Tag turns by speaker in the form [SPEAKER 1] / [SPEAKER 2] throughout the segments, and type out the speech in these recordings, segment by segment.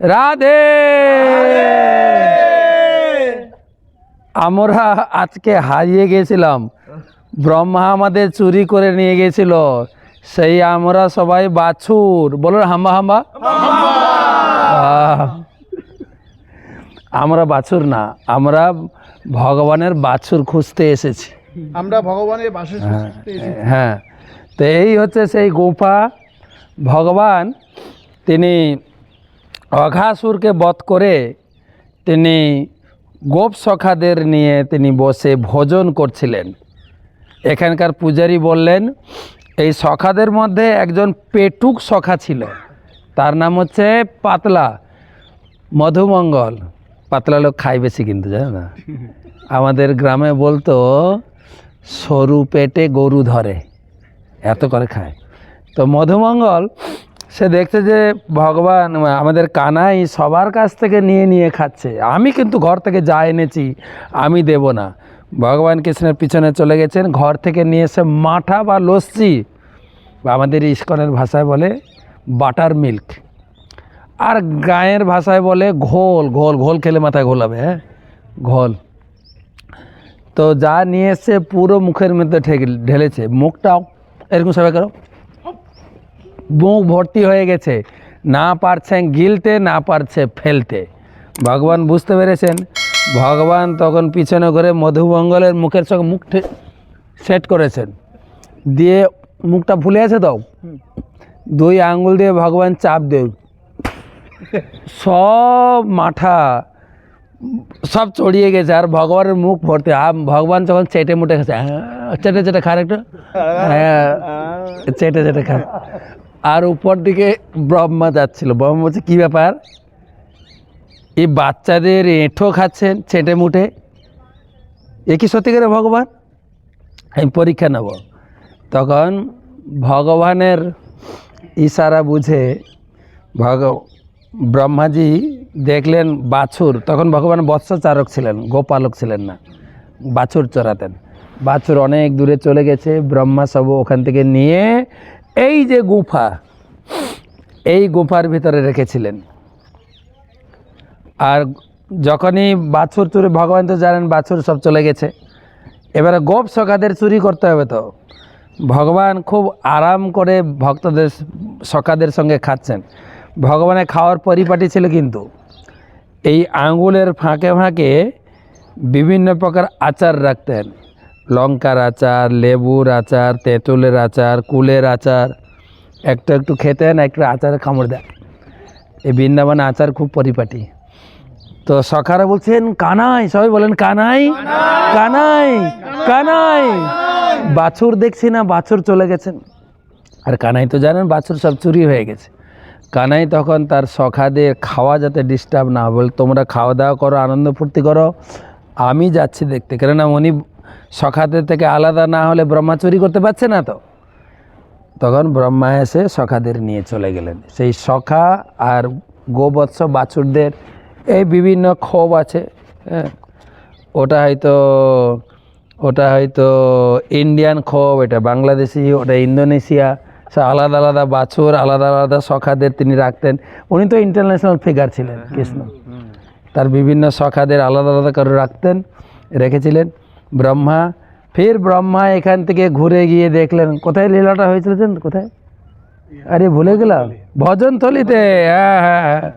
[SPEAKER 1] রাধে। আমরা আজকে হারিয়ে গেছিলাম। ব্রহ্মা আমাদের চুরি করে নিয়ে গেছিল। সেই আমরা সবাই বাছুর। বলো হাম্বা হাম্বা? আমরা বাছুর না আমরা ভগবানের বাছুর খুঁজতে এসেছি।
[SPEAKER 2] আমরা ভগবানের বাসে
[SPEAKER 1] হ্যাঁ। তো এই হচ্ছে সেই গুফা। ভগবান তিনি অঘাসুরকে বধ করে তিনি গোপ সখাদের নিয়ে তিনি বসে ভোজন করছিলেন। এখানকার পূজারী বললেন, এই সখাদের মধ্যে একজন পেটুক সখা ছিল। তার নাম হচ্ছে পাতলা মধুমঙ্গল। পাতলা লোক খাই বেশি কিন্তু, জানো না? আমাদের গ্রামে বলতো, সরু পেটে গরু ধরে। এত করে খায়। তো মধুমঙ্গল সে দেখছে যে ভগবান, আমাদের কানাই সবার কাছ থেকে নিয়ে নিয়ে খাচ্ছে। আমি কিন্তু ঘর থেকে যা এনেছি, আমি দেব না। ভগবান কৃষ্ণের পিছনে চলে গেছেন, ঘর থেকে নিয়ে এসে মাঠা বা লস্যি বা আমাদের ইস্কনের ভাষায় বলে বাটার মিল্ক। আর গায়ের ভাষায় বলে ঘোল ঘোল ঘোল খেলে মাথায় ঘোলাবে হ্যাঁ? ঘোল। তো যা নিয়ে এসছে পুরো মুখের মধ্যে ঢেলেছে। মুখটাও এরকম সবাই করো। মুখ ভর্তি হয়ে গেছে। না পারছেন গিলতে, না পারছে ফেলতে। ভগবান বুঝতে পেরেছেন? ভগবান তখন পিছনে করে মধুমঙ্গলের মুখের সঙ্গে মুখ সেট করেছেন। দিয়ে মুখটা ফুলে আছে তো? দুই আঙ্গুল দিয়ে ভগবান চাপ দেও সব মাথা, সব চড়িয়ে গেছে আর ভগবানের মুখ ভর্তি। আর ভগবান যখন চেটে মুটে গেছে চেটে চেটে খার একটু হ্যাঁ চেটে চেটে খার আর উপর দিকে ব্রহ্মা যাচ্ছিল। ব্রহ্মা বলছে, কী ব্যাপার? এই বাচ্চাদের এঁঠো খাচ্ছেন ছেঁটে মুটে? এ কি সত্যি করে ভগবান? আমি পরীক্ষা নেব। তখন ভগবানের ইশারা বুঝে ভগ, ব্রহ্মাজি দেখলেন বাছুর। তখন ভগবান বৎসচারক ছিলেন, গোপালক ছিলেন না, বাছুর চড়াতেন। বাছুর অনেক দূরে চলে গেছে, ব্রহ্মা সব ওখান থেকে নিয়ে এই যে গুফা, এই গুফার ভিতরে রেখেছিলেন। আর যখনই বাছুর চুরি, ভগবান তো জানেন বাছুর সব চলে গেছে। এবারে গোপ সখাদের চুরি করতে হবে তো। ভগবান খুব আরাম করে ভক্তদের, সখাদের সঙ্গে খাচ্ছেন। ভগবানের খাওয়ার পরিপাটি ছিল কিন্তু। এই আঙ্গুলের ফাঁকে ফাঁকে বিভিন্ন প্রকার আচার রাখতেন। লঙ্কার আচার, লেবুর আচার, তেঁতুলের আচার, কুলের আচার। একটু একটু খেতেন একটু আচারে কামড় দেন এই বৃন্দাবনে আচার খুব পরিপাটি। তো সখারা বলছেন, কানাই, সবাই বলেন, কানাই কানাই কানাই। বাছুর দেখছি না, বাছুর চলে গেছেন। আর কানাই তো জানেন, বাছুর সব চুরি হয়ে গেছে। কানাই তখন তার সখাদের খাওয়া যাতে ডিস্টার্ব না বলে, তোমরা খাওয়া দাওয়া করো, আনন্দ ফুর্তি করো, আমি যাচ্ছি দেখতে। কেননা উনি সখাদের থেকে আলাদা না হলে ব্রহ্মা চুরি করতে পারছে না তো? তখন ব্রহ্মা এসে সখাদের নিয়ে চলে গেলেন। সেই সখা আর গোবৎস বাছুরদের এই বিভিন্ন ক্ষোভ আছে হ্যাঁ? ওটা হয়তো ওটা হয়তো ইন্ডিয়ান ক্ষোভ এটা বাংলাদেশি ওটা ইন্দোনেশিয়া সে আলাদা আলাদা বাছুর আলাদা আলাদা সখাদের তিনি রাখতেন। উনি তো ইন্টারন্যাশনাল ফিগার ছিলেন কৃষ্ণ। তার বিভিন্ন সখাদের আলাদা আলাদা করে রাখতেন রেখেছিলেন। ব্রহ্মা ফের ব্রহ্মা এখান থেকে ঘুরে গিয়ে দেখলেন। কোথায় লীলাটা হয়েছিল জানেন? তো? কোথায় আরে ভুলে গেলাম। ভজন থলিতে হ্যাঁ হ্যাঁ হ্যাঁ।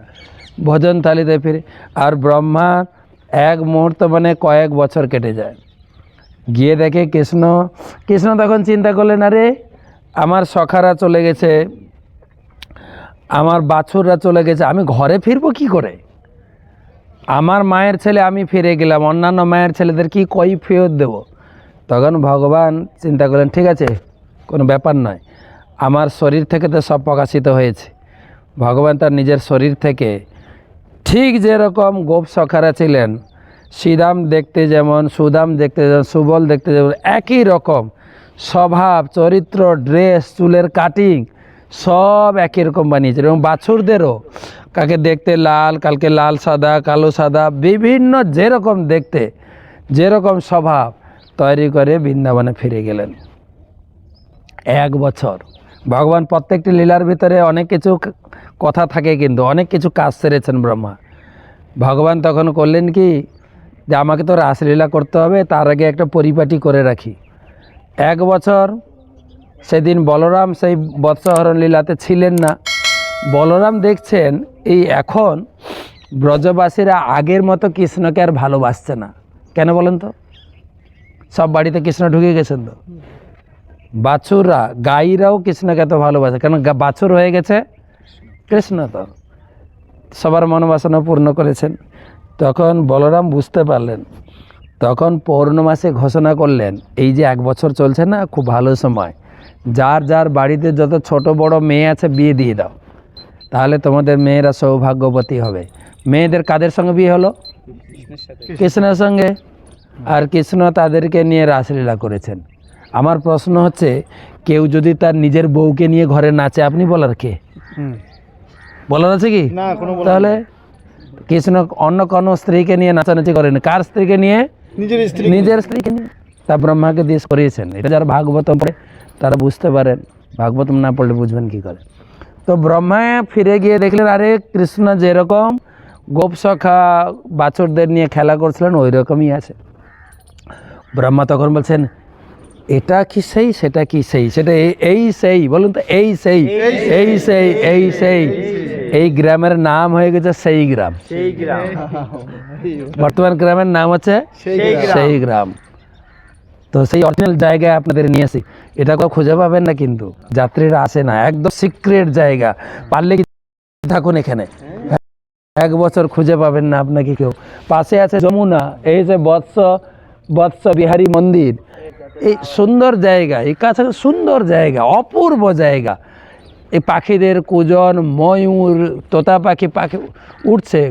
[SPEAKER 1] ভজন থালিতে ফিরে। আর ব্রহ্মা এক মুহূর্ত মানে কয়েক বছর কেটে যায়। গিয়ে দেখে কৃষ্ণ। কৃষ্ণ তখন চিন্তা করলেন আরে আমার সখারা চলে গেছে। আমার বাছুররা চলে গেছে। আমি ঘরে ফিরবো কি করে? আমার মায়ের ছেলে, আমি ফিরে গেলাম। অন্যান্য মায়ের ছেলেদের কি কই ফেরত দেবো? তখন ভগবান চিন্তা করলেন, ঠিক আছে, কোনো ব্যাপার নয়। আমার শরীর থেকে তো সব প্রকাশিত হয়েছে। ভগবান তার নিজের শরীর থেকে ঠিক যেরকম গোপ সখারা ছিলেন শ্রীরাম দেখতে যেমন, সুদাম দেখতে যেমন, সুবল দেখতে যেমন, একই রকম স্বভাব, চরিত্র, ড্রেস, চুলের কাটিং সব একই রকম বানিয়েছে এবং বাছুরদেরও। কাকে দেখতে লাল, কালকে লাল সাদা, কালো সাদা, বিভিন্ন যেরকম দেখতে, যেরকম স্বভাব তৈরি করে বৃন্দাবনে ফিরে গেলেন। এক বছর। ভগবান প্রত্যেকটি লীলার ভিতরে অনেক কিছু কথা থাকে কিন্তু অনেক কিছু কাজ সেরেছেন ব্রহ্মা। ভগবান তখন করলেন কি, যে আমাকে তো রাসলীলা করতে হবে, তার আগে একটা পরিপাটি করে রাখি। এক বছর সেদিন বলরাম সেই বৎসহরণ লীলাতে ছিলেন না। বলরাম দেখছেন, এই এখন ব্রজবাসীরা আগের মতো কৃষ্ণকে আর ভালোবাসছে না। কেন বলেন তো? সব বাড়িতে কৃষ্ণ ঢুকে গেছেন তো। বাছুররা, গাইরাও কৃষ্ণকে এত ভালোবাসে। গা- বাছুর হয়ে গেছে? কৃষ্ণ তো। সবার মনোবাসনা পূর্ণ করেছেন। তখন বলরাম বুঝতে পারলেন। তখন পৌর্ণমাসে ঘোষণা করলেন, এই যে এক বছর চলছে না, খুব ভালো সময়। যার যার বাড়িতে যত ছোট বড় মেয়ে আছে বিয়ে দিয়ে দাও। তাহলে তোমাদের মেয়েরা সৌভাগ্যবতী হবে। মেয়েদের কাদের সঙ্গে বিয়ে হলো? কৃষ্ণের সঙ্গে। আর কৃষ্ণ তাদেরকে নিয়ে রাসলীলা করেছেন। আমার প্রশ্ন হচ্ছে কেউ যদি তার নিজের বউকে নিয়ে ঘরে নাচে আপনি বলার কে? বলার আছে কি? তাহলে কৃষ্ণ অন্য কোনো স্ত্রীকে নিয়ে নাচানাচি করেন। কার স্ত্রীকে নিয়ে?
[SPEAKER 2] নিজের স্ত্রী
[SPEAKER 1] নিজের স্ত্রীকে নিয়ে। তা ব্রহ্মাকে দিয়ে করিয়েছেন। এটা যারা ভাগবতম পড়ে। তারা বুঝতে পারেন ভাগবতম না পড়লে বুঝবেন কি করে। তো ব্রহ্মা ফিরে গিয়ে দেখলেন আরে কৃষ্ণ যেরকম গোপসখা বাছরদের নিয়ে খেলা করছিলেন ওই রকমই আছে। ব্রহ্মা তখন বলছেন এটা কি সেই সেটা কি সেই সেটা এই- এই সেই বলুন তো এই সেই এই সেই এই সেই এই গ্রামের নাম হয়ে গেছে সেই গ্রাম। বর্তমান গ্রামের নাম হচ্ছে সেই গ্রাম। তো সেই অরিজিনাল জায়গায় আপনাদের নিয়ে আসি। এটা কেউ খুঁজে পাবেন না কিন্তু। যাত্রীরা আসে না। একদম সিক্রেট জায়গা। পারলে কি থাকুন এখানে? এক বছর খুঁজে পাবেন না আপনাকে কেউ। পাশে আছে যমুনা, এই যে বৎস বৎস বিহারী মন্দির। এই সুন্দর জায়গা। এই কাছে সুন্দর জায়গা, অপূর্ব জায়গা। এই পাখিদের কুজন, ময়ূর, তোতা পাখি পাখি উঠছে।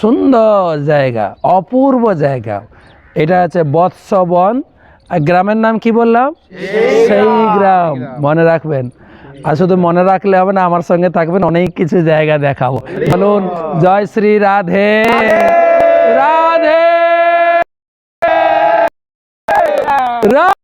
[SPEAKER 1] সুন্দর জায়গা, অপূর্ব জায়গা। এটা আছে বৎসবন। আর গ্রামের নাম কি বললাম? সেই গ্রাম। মনে রাখবেন। আর শুধু মনে রাখলে হবে না আমার সঙ্গে থাকবেন অনেক কিছু জায়গা দেখাবো। বলুন জয় শ্রী রাধে। রাধে। রা-